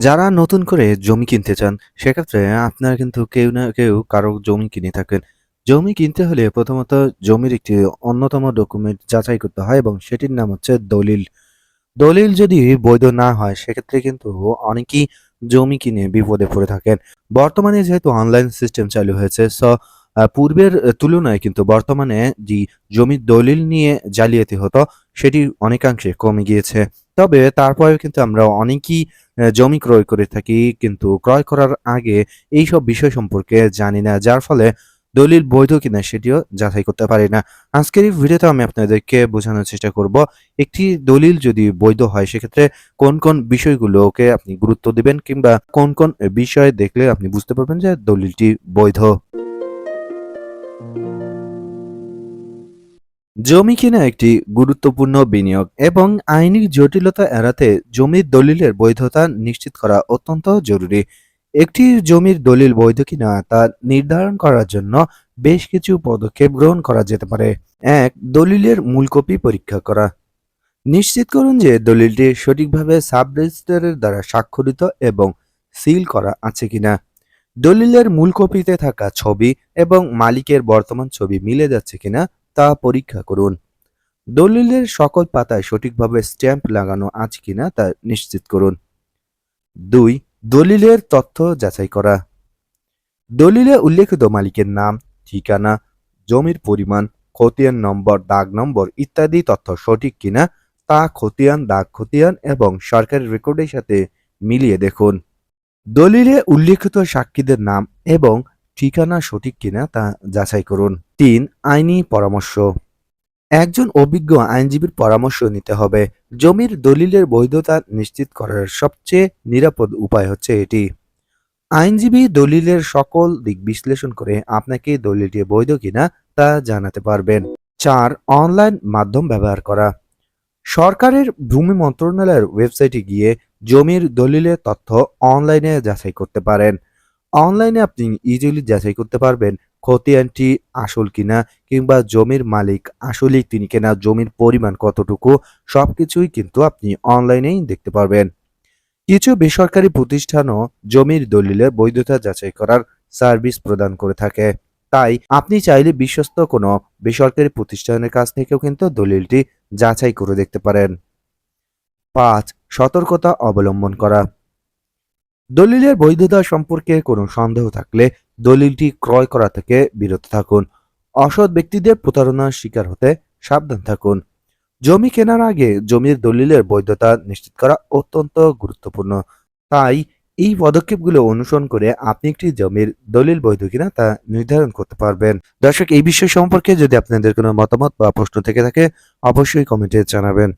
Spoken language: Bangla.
যারা নতুন করে জমি কিনতে চান, সেক্ষেত্রে আপনারা কিন্তু কেউ না কেউ কারও জমি কিনে থাকেন। জমি কিনতে হলে প্রথমত জমির একটি অন্যতম ডকুমেন্ট যাচাই করতে হয় এবং সেটির নাম হচ্ছে দলিল। দলিল যদি বৈধ না হয়, সেক্ষেত্রে কিন্তু অনেকেই জমি কিনে বিপদে পড়ে থাকেন। বর্তমানে যেহেতু অনলাইন সিস্টেম চালু হয়েছে স পূর্বের তুলনায় কিন্তু বর্তমানে যে জমির দলিল নিয়ে জালিয়াতি হতো। সেটি অনেকাংশে কমে গিয়েছে। তবে তারপরেও কিন্তু আমরা অনেকেই জমি ক্রয় করে থাকি, কিন্তু ক্রয় করার আগে এই সব বিষয় সম্পর্কে জানি না, যার ফলে দলিল বৈধ কিনা সেটিও যাচাই করতে পারি না। আজকের এই ভিডিওতে আমি আপনাদেরকে বোঝানোর চেষ্টা করব, একটি দলিল যদি বৈধ হয়, সেক্ষেত্রে কোন কোন বিষয়গুলোকে আপনি গুরুত্ব দিবেন কিংবা কোন কোন বিষয় দেখলে আপনি বুঝতে পারবেন যে দলিলটি বৈধ। জমি কেনা একটি গুরুত্বপূর্ণ বিনিয়োগ এবং আইনি জটিলতা এড়াতে জমির দলিলের বৈধতা নিশ্চিত করা অত্যন্ত জরুরি। একটি জমির দলিল বৈধ কিনা তা নির্ধারণ করার জন্য বেশ কিছু পদক্ষেপ গ্রহণ করা যেতে পারে। এক, দলিলের মূল কপি পরীক্ষা করা। নিশ্চিত করুন যে দলিলটি সঠিকভাবে সাব রেজিস্ট্রারের দ্বারা স্বাক্ষরিত এবং সিল করা আছে কিনা। দলিলের মূল কপিতে থাকা ছবি এবং মালিকের বর্তমান ছবি মিলে যাচ্ছে কিনা তা পরীক্ষা করুন। দলিলের সকল পাতায় সঠিকভাবে স্ট্যাম্প লাগানো আছে কিনা তা নিশ্চিত করুন। দুই, দলিলের তথ্য যাচাই করা। দলিলে উল্লেখিত মালিকের নাম, ঠিকানা, জমির পরিমাণ, খতিয়ান নম্বর, দাগ নম্বর ইত্যাদি তথ্য সঠিক কিনা তা খতিয়ান, দাগ খতিয়ান এবং সরকারি রেকর্ডের সাথে মিলিয়ে দেখুন। দলিলে উল্লেখিত সাক্ষীদের নাম এবং ঠিকানা সঠিক কিনা তা যাচাই করুন। তিন, আইনি পরামর্শ। একজন অভিজ্ঞ আইনজীবীর পরামর্শ নিতে হবে। জমির দলিলের বৈধতা নিশ্চিত করার সবচেয়ে নিরাপদ উপায় হচ্ছে এটি। আইনজীবী দলিলের সকল দিক বিশ্লেষণ করে আপনাকে দলিলটি বৈধ কিনা তা জানাতে পারবেন। চার, অনলাইন মাধ্যম ব্যবহার করা। সরকারের ভূমি মন্ত্রণালয়ের ওয়েবসাইটে গিয়ে জমির দলিলের তথ্য অনলাইনে যাচাই করতে পারেন। অনলাইনে আপনি ইজিলি যাচাই করতে পারবেন খতিয়ানটি আসল কিনা কিংবা জমির মালিক আসলেই তিনি কেনা জমির পরিমাণ কতটুকু সবকিছুই কিন্তু আপনি অনলাইনেই দেখতে পারবেন। কিছু বেসরকারি প্রতিষ্ঠানও জমির দলিলের বৈধতা যাচাই করার সার্ভিস প্রদান করে থাকে। তাই আপনি চাইলে বিশ্বস্ত কোনো বেসরকারি প্রতিষ্ঠানের কাছ থেকেও কিন্তু দলিলটি যাচাই করে দেখতে পারেন। পাঁচ, সতর্কতা অবলম্বন করা। দলিলের বৈধতা সম্পর্কে কোনো সন্দেহ থাকলে দলিলটি ক্রয় করা থেকে বিরত থাকুন। অসৎ ব্যক্তিদের প্রতারণার শিকার হতে সাবধান থাকুন। জমি কেনার আগে জমির দলিলের বৈধতা নিশ্চিত করা অত্যন্ত গুরুত্বপূর্ণ। তাই এই পদক্ষেপগুলো অনুসরণ করে আপনি একটি জমির দলিল বৈধ কিনা তা নির্ধারণ করতে পারবেন। দর্শক, এই বিষয় সম্পর্কে যদি আপনাদের কোনো মতামত বা প্রশ্ন থেকে থাকে, অবশ্যই কমেন্টে জানাবেন।